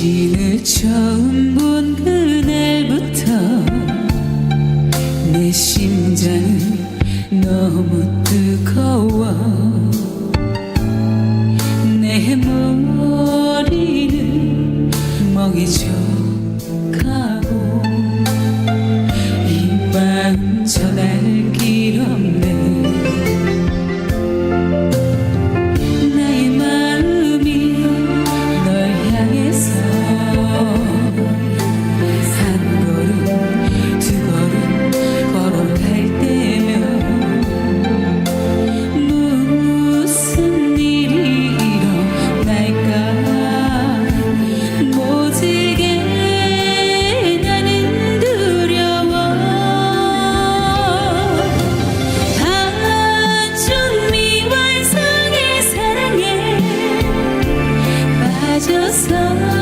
Yeşil çağın bu 着色。